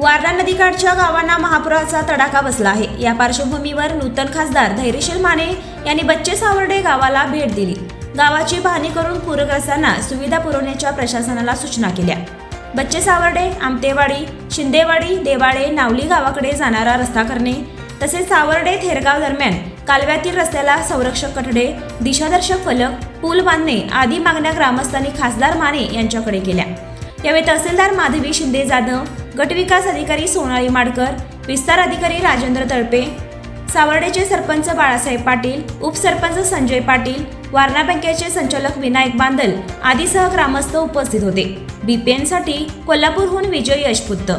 वारणा नदीकाठच्या गावांना महापुराचा तडाखा बसला आहे. या पार्श्वभूमीवर नूतन खासदार धैर्यशील माने यांनी बच्चे सावर्डे गावाला भेट दिली. गावाची पाहणी करून पूरग्रस्तांना सुविधा पुरवण्याच्या प्रशासनाला सूचना केल्या. बच्चे सावर्डे आमतेवाडी शिंदेवाडी देवाळे नावली गावाकडे जाणारा रस्ता करणे तसेच सावर्डे थेरगाव दरम्यान कालव्यातील रस्त्याला संरक्षक कठडे दिशादर्शक फलक पूल बांधणे आदी मागण्या ग्रामस्थांनी खासदार माने यांच्याकडे केल्या. यावेळी तहसीलदार माधवी शिंदे जाधव गटविकास अधिकारी सोनाली माडकर विस्तार अधिकारी राजेंद्र तळपे सावर्डेचे सरपंच बाळासाहेब पाटील उपसरपंच संजय पाटील वारणा बँकेचे संचालक विनायक बांदल आदीसह ग्रामस्थ उपस्थित होते. बीपीएनसाठी कोल्हापूरहून विजय यशपुत्त